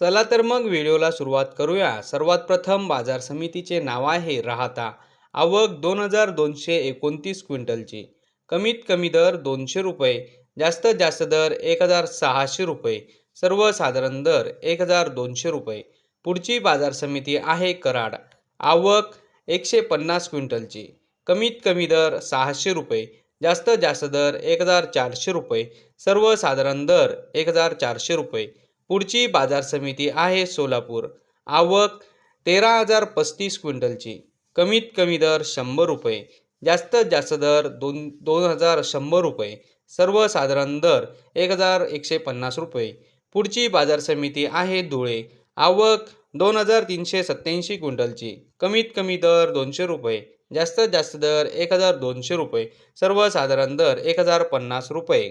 चला तर मग व्हिडिओला सुरुवात करूया. सर्वात प्रथम बाजार समितीचे नाव आहे राहता. आवक दोन हजार दोनशे एकोणतीस क्विंटलची. कमीत कमी दर दोनशे रुपये जास्तीत जास्त दर एक हजार सहाशे रुपये सर्वसाधारण दर एक हजार दोनशे रुपये. पुढची बाजार समिती आहे कराड. आवक एकशे पन्नास क्विंटलची. कमीत कमी दर सहाशे रुपये जास्तीत जास्त दर एक हजार चारशे रुपये सर्वसाधारण दर एक हजार चारशे रुपये. पुढची बाजार समिती आहे सोलापूर. आवक तेरा हजार पस्तीस क्विंटलची. कमीत कमी दर शंभर रुपये. जास्तीत जास्त दर दोन दोन हजार शंभर रुपये. सर्वसाधारण दर एक हजार एकशे पन्नास रुपये. पुढची बाजार समिती आहे धुळे. आवक दोन हजार तीनशे सत्याऐंशी क्विंटलची. कमीत कमी दर दोनशे रुपये. जास्तीत जास्त दर एक हजार दोनशे रुपये. सर्वसाधारण दर एक हजार पन्नास रुपये.